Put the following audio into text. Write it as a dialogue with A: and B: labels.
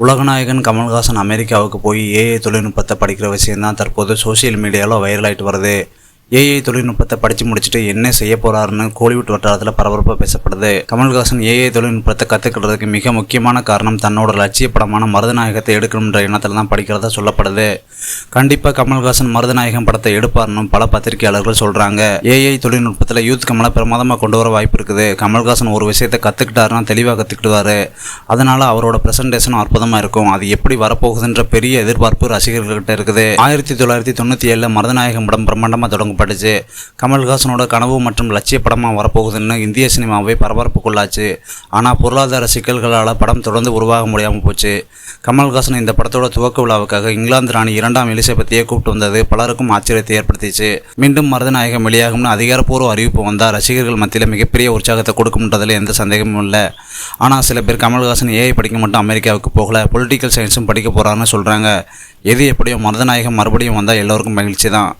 A: உலகநாயகன் கமல்ஹாசன் அமெரிக்காவுக்கு போய் ஏஐ தொழில்நுட்பத்தை படிக்கிற விஷயம்தான் தற்போது சோஷியல் மீடியாவில் வைரலாகிட்டு வருது. ஏஐ தொழில்நுட்பத்தை படித்து முடிச்சுட்டு என்ன செய்ய போறாருன்னு கோலிவுட் வட்டாரத்தில் பரபரப்பாக பேசப்படுது. கமல்ஹாசன் ஏஐ தொழில்நுட்பத்தை கற்றுக்கிறதுக்கு மிக முக்கியமான காரணம் தன்னோட லட்சிய படமான மருதநாயகத்தை எடுக்கணுன்ற எண்ணத்தில் தான் படிக்கிறதா சொல்லப்படுது. கண்டிப்பாக கமல்ஹாசன் மருதநாயகம் படத்தை எடுப்பார்னு பல பத்திரிகையாளர்கள் சொல்கிறாங்க ஏஐ தொழில்நுட்பத்தில் யூத் கமலை பிரமாதமாக கொண்டு வர வாய்ப்பு இருக்குது. கமல்ஹாசன் ஒரு விஷயத்தை கற்றுக்கிட்டாருன்னா தெளிவாக கற்றுக்கிடுவார் அதனால் அவரோட ப்ரெசன்டேஷன் அற்புதமாக இருக்கும். அது எப்படி வரப்போகுதுன்ற பெரிய எதிர்பார்ப்பு ரசிகர்கள்கிட்ட இருக்குது. ஆயிரத்தி தொள்ளாயிரத்தி தொண்ணூற்றி ஏழில் மருதநாயகம் படம் பிரம்மாண்டமாக பட்டுச்சு கமல்ஹாசனோட கனவு மற்றும் லட்சிய படமாக வரப்போகுதுன்னு இந்திய சினிமாவை பரபரப்புக்குள்ளாச்சு ஆனால் பொருளாதார சிக்கல்களால் படம் தொடர்ந்து உருவாக முடியாமல் போச்சு. கமல்ஹாசன் இந்த படத்தோட துவக்க விழாவுக்காக இங்கிலாந்து ராணி இரண்டாம் எலிசபெத்தையே கூப்பிட்டு வந்தது பலருக்கும் ஆச்சரியத்தை ஏற்படுத்திச்சு. மீண்டும் மருதநாயகம் வெளியாகும்னு அதிகாரப்பூர்வ அறிவிப்பு வந்தால் ரசிகர்கள் மத்தியில் மிகப்பெரிய உற்சாகத்தை கொடுக்கும்ன்றதில் எந்த சந்தேகமும் இல்லை. ஆனால் சில பேர் கமல்ஹாசன் ஏஐ படிக்க மட்டும் அமெரிக்காவுக்கு போகல பொலிட்டிக்கல் சயின்ஸும் படிக்க போகிறான்னு சொல்கிறாங்க எது எப்படியோ மருதநாயகம் மறுபடியும் வந்தால் எல்லோருக்கும் மகிழ்ச்சி தான்.